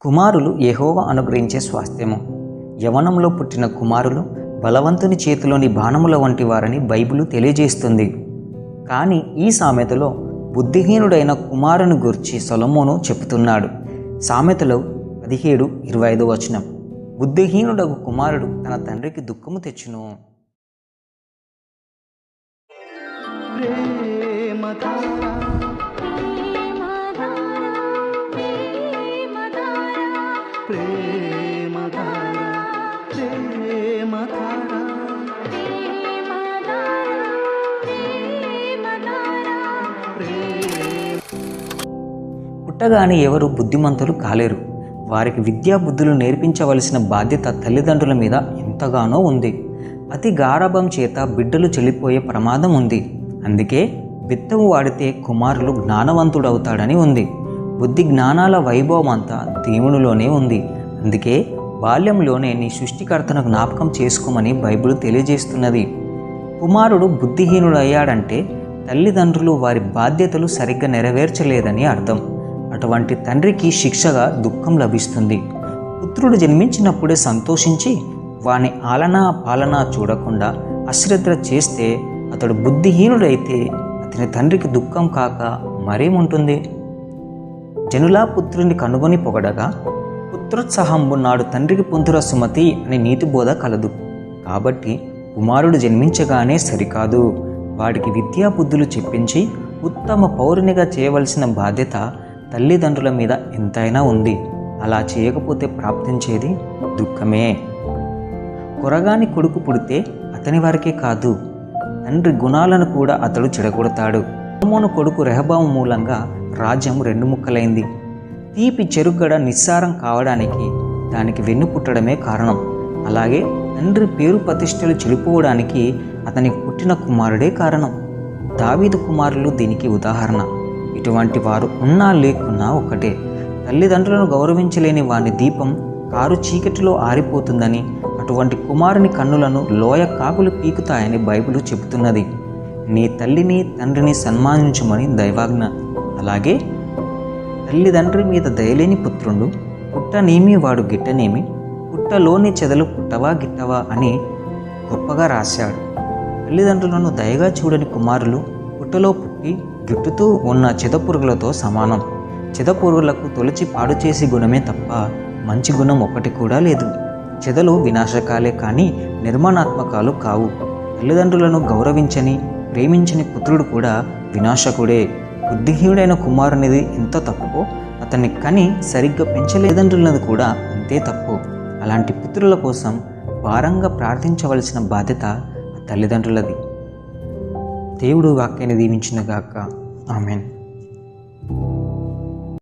కుమారులు యెహోవ అనుగ్రహించే స్వాస్థ్యము. యవనంలో పుట్టిన కుమారులు బలవంతుని చేతిలోని బాణముల వంటి వారని బైబిలు తెలియజేస్తుంది. కానీ ఈ సామెతలో బుద్ధిహీనుడైన కుమారుని గురించి సొలమోను చెబుతున్నాడు. సామెతలో పదిహేడు ఇరవై ఐదు వచనం. బుద్ధిహీనుడకు కుమారుడు తన తండ్రికి దుఃఖము తెచ్చును. పుట్టగానే ఎవరు బుద్ధిమంతులు కాలేరు. వారికి విద్యా బుద్ధులు నేర్పించవలసిన బాధ్యత తల్లిదండ్రుల మీద ఎంతగానో ఉంది. అతి గారాభం చేత బిడ్డలు చెల్లిపోయే ప్రమాదం ఉంది. అందుకే విత్తము వాడితే కుమారులు జ్ఞానవంతుడవుతాడని ఉంది. బుద్ధి జ్ఞానాల వైభవం అంతా దేవునిలోనే ఉంది. అందుకే బాల్యంలోనే నీ సృష్టికర్తను జ్ఞాపకం చేసుకోమని బైబిల్ తెలియజేస్తున్నది. కుమారుడు బుద్ధిహీనుడయ్యాడంటే తల్లిదండ్రులు వారి బాధ్యతలు సరిగ్గా నెరవేర్చలేదని అర్థం. అటువంటి తండ్రికి శిక్షగా దుఃఖం లభిస్తుంది. పుత్రుడు జన్మించినప్పుడే సంతోషించి వాని ఆలనా పాలనా చూడకుండా అశ్రద్ధ చేస్తే అతడు బుద్ధిహీనుడైతే అతని తండ్రికి దుఃఖం కాక మరేముంటుంది? జనులా పుత్రుని కనుగొని పొగడగా పుత్రోత్సాహంబు నాడు తండ్రికి పొందుర సుమతి అనే నీతిబోధ కలదు. కాబట్టి కుమారుడు జన్మించగానే సరికాదు. వాడికి విద్యా బుద్ధులు చెప్పించి ఉత్తమ పౌరునిగా చేయవలసిన బాధ్యత తల్లిదండ్రుల మీద ఎంతైనా ఉంది. అలా చేయకపోతే ప్రాప్తించేది దుఃఖమే. కొరగాని కొడుకు పుడితే అతని వారికే కాదు. తండ్రి గుణాలను కూడా అతడు చెడగొడతాడు. సొలొమోను కొడుకు రెహబాము మూలంగా రాజ్యం రెండు ముక్కలైంది. తీపి చెరుగడ నిస్సారం కావడానికి దానికి వెన్ను పుట్టడమే కారణం. అలాగే తండ్రి పేరు ప్రతిష్టలు చెడిపోవడానికి అతనికి పుట్టిన కుమారుడే కారణం. దావీదు కుమారులు దీనికి ఉదాహరణ. ఇటువంటి వారు ఉన్నా లేకున్నా ఒకటే. తల్లిదండ్రులను గౌరవించలేని వాని దీపం కారు చీకటిలో ఆరిపోతుందని అటువంటి కుమారుని కన్నులను లోయ కాకులు పీకుతాయని బైబిల్ చెబుతున్నది. నీ తల్లిని తండ్రిని సన్మానించమని దైవాజ్ఞ. అలాగే తల్లిదండ్రి మీద దయలేని పుత్రుండు పుట్టనేమి వాడు గిట్టనేమి పుట్టలోని చెదలు పుట్టవా గిట్టవా అని గొప్పగా రాశాడు. తల్లిదండ్రులను దయగా చూడని కుమారులు పుట్టలో పుట్టి గిట్టుతూ ఉన్న చెదపురుగులతో సమానం. చెదపురుగులకు తొలిచి పాడు చేసి గుణమే తప్ప మంచి గుణం ఒకటి కూడా లేదు. చెదలు వినాశకాలే కానీ నిర్మాణాత్మకాలు కావు. తల్లిదండ్రులను గౌరవించని ప్రేమించని పుత్రుడు కూడా వినాశకుడే. బుద్ధిహీనుడైన కుమారునిది ఎంత తప్పు. అతన్ని కని సరిగ్గా పెంచలేదండ్రులది కూడా అంతే తప్పు. అలాంటి పుత్రుల కోసం భారంగా ప్రార్థించవలసిన బాధ్యత ఆ తల్లిదండ్రులది. దేవుడు వాక్యాన్ని దీవించినగాక ఆమెన్.